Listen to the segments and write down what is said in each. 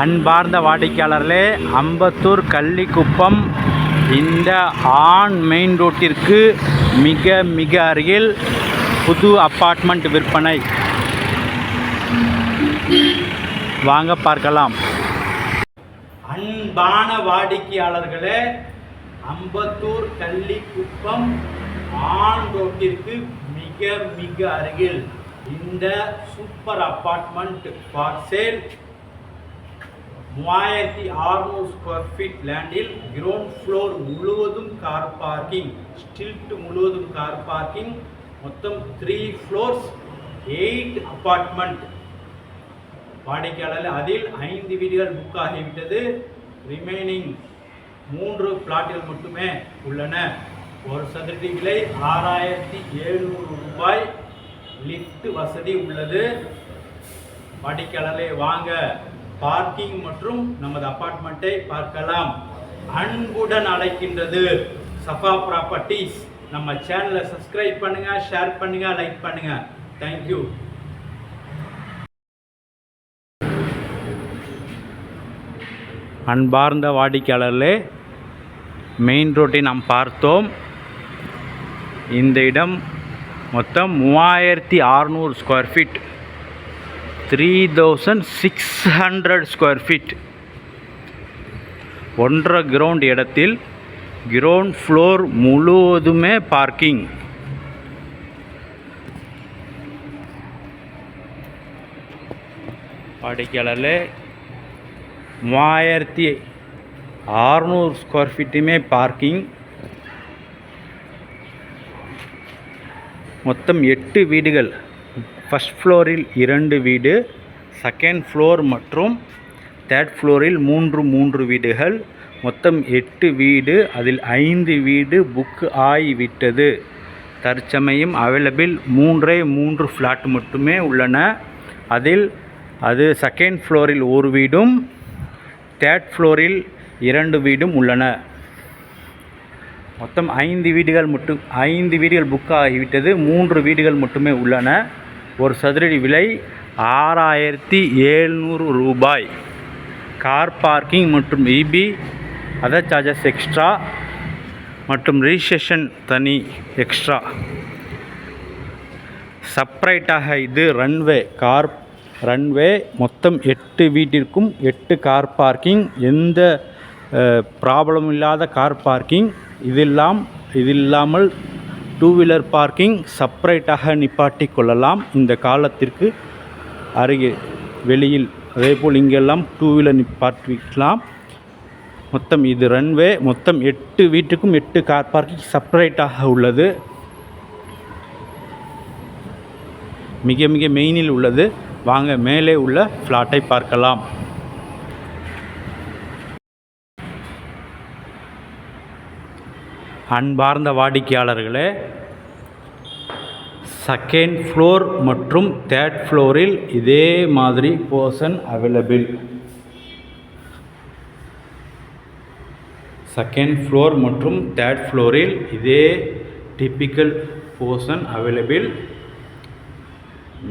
அன்பார்ந்த வாடிக்கையாளர்களே அம்பத்தூர் கள்ளிக்குப்பம் இந்த ஆன் மெயின் ரோட்டிற்கு மிக மிக அருகில் புது அப்பார்ட்மெண்ட் விற்பனை. வாங்க பார்க்கலாம். அன்பான வாடிக்கையாளர்களே அம்பத்தூர் கள்ளிக்குப்பம் ஆன் ரோட்டிற்கு மிக மிக அருகில் இந்த சூப்பர் அப்பார்ட்மெண்ட் ஃபார் சேல் மூவாயிரத்தி ஆறுநூறு ஸ்கொயர் ஃபீட் லேண்டில் கிரவுண்ட் ஃப்ளோர் முழுவதும் கார் பார்க்கிங் ஸ்டில்ட் முழுவதும் கார் பார்க்கிங் மொத்தம் த்ரீ ஃப்ளோர்ஸ் எயிட் அப்பார்ட்மெண்ட் வாடிக்கையாளர் அதில் ஐந்து வீடுகள் புக் ஆகிவிட்டது. ரிமைனிங் மூன்று பிளாட்டில் மட்டுமே உள்ளன. ஒரு சதுரடி விலை ஆறாயிரத்தி எழுநூறு ரூபாய் லிஃப்ட் வசதி உள்ளது. வாடிக்கையாளர்களே வாங்க. பார்க்கிங் மற்றும் நமது அப்பார்ட்மெண்ட்டை பார்க்கலாம். அன்புடன் அழைக்கின்றது சஃபா ப்ராப்பர்ட்டிஸ். நம்ம சேனலை சப்ஸ்கிரைப் பண்ணுங்க ஷேர் பண்ணுங்க லைக் பண்ணுங்க. தேங்க்யூ அன்பார்ந்த வாடிக்கையாளர்களே மெயின் ரோட்டை நாம் பார்த்தோம். இந்த இடம் மொத்தம் மூவாயிரத்தி அறநூறு square feet three thousand six hundred square feet ஒன்றரை கிரவுண்ட் இடத்தில் கிரவுண்ட் ஃப்ளோர் முழுவதுமே பார்க்கிங் வாடிக்கையாளர்களே மூவாயிரத்தி அறநூறு ஸ்கொயர் ஃபீட்டுமே பார்க்கிங் மொத்தம் எட்டு வீடுகள். ஃபஸ்ட் ஃப்ளோரில் இரண்டு வீடு செகண்ட் ஃப்ளோர் மற்றும் தேர்ட் ஃப்ளோரில் மூன்று மூன்று வீடுகள். மொத்தம் எட்டு வீடு அதில் ஐந்து வீடு புக் ஆகிவிட்டது. தற்சமயம் அவைலபிள் மூன்றே மூன்று ஃப்ளாட் மட்டுமே உள்ளன. அதில் அது செகண்ட் ஃப்ளோரில் ஒரு வீடும் தேர்ட் ஃப்ளோரில் இரண்டு வீடும் உள்ளன. மொத்தம் ஐந்து வீடுகள் மட்டும் ஐந்து வீடுகள் புக் ஆகிவிட்டது. மூன்று வீடுகள் மட்டுமே உள்ளன. ஒரு சதுரடி விலை ஆறாயிரத்தி ஏழ்நூறு ரூபாய். கார் பார்க்கிங் மற்றும் இபி அதர் சார்ஜஸ் எக்ஸ்ட்ரா மற்றும் ரிஜிஸ்ட்ரேஷன் தனி எக்ஸ்ட்ரா செப்பரேட்டாக இது ரன்வே கார் ரன்வே மொத்தம் எட்டு வீட்டிற்கும் எட்டு கார் பார்க்கிங். எந்த ப்ராப்ளம் இல்லாத கார் பார்க்கிங். இதெல்லாம் இது இல்லாமல் டூ வீலர் பார்க்கிங் செப்பரேட்டாக நிப்பாட்டி கொள்ளலாம். இந்த காலத்திற்கு அருகே வெளியில் அதேபோல் இங்கெல்லாம் டூ வீலர் நிப்பாட்டிக்கலாம். மொத்தம் இது ரன்வே மொத்தம் எட்டு வீட்டுக்கும் எட்டு கார் பார்க்கிங் செப்பரேட்டாக உள்ளது. மிக மிக மெயினில் உள்ளது. வாங்க மேலே உள்ள ஃப்ளாட்டை பார்க்கலாம். அன்பார்ந்த வாடிக்கையாளர்களே செகண்ட் ஃப்ளோர் மற்றும் தேர்ட் ஃப்ளோரில் இதே மாதிரி போர்ஷன் அவைலபிள் செகண்ட் ஃப்ளோர் மற்றும் தேர்ட் ஃப்ளோரில் இதே typical portion available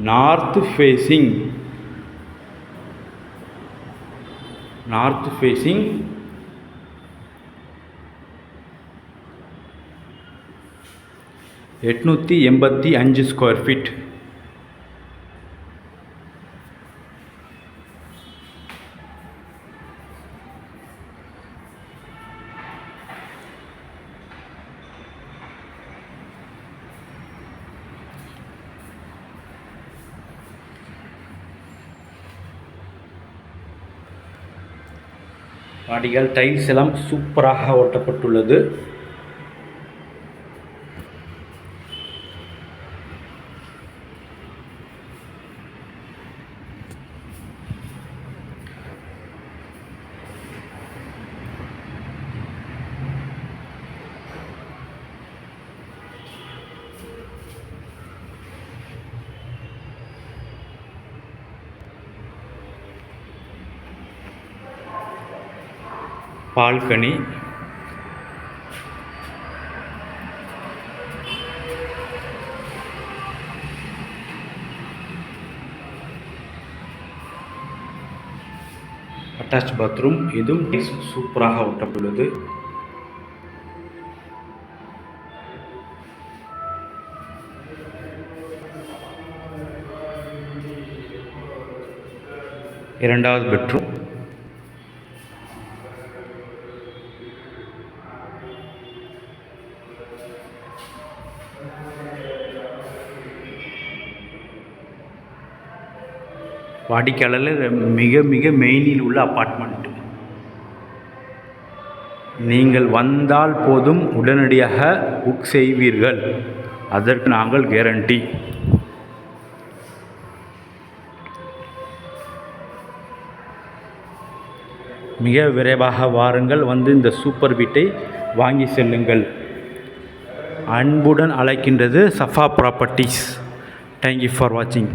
north facing north facing எட்நூற்றி எண்பத்தி அஞ்சு ஸ்கொயர் ஃபீட் மாடிகள் டைல்ஸ் எல்லாம் சூப்பராக ஒட்டப்பட்டுள்ளது பால்கனி. அட்டாச் பாத்ரூம் இதுவும் சூப்பராக ஒட்டப்பட்டுள்ளது. இரண்டாவது பெட்ரூம். வாடிக்கையாளரில் மிக மிக மெயினில் உள்ள அப்பார்ட்மெண்ட் நீங்கள் வந்தால் போதும் உடனடியாக புக் செய்வீர்கள். அதற்கு நாங்கள் கேரண்டி மிக விரைவாக வாருங்கள் வந்து இந்த சூப்பர் வீட்டை வாங்கி செல்லுங்கள். அன்புடன் அழைக்கின்றது சஃபா ப்ராப்பர்ட்டிஸ் தேங்க்யூ ஃபார் வாட்சிங்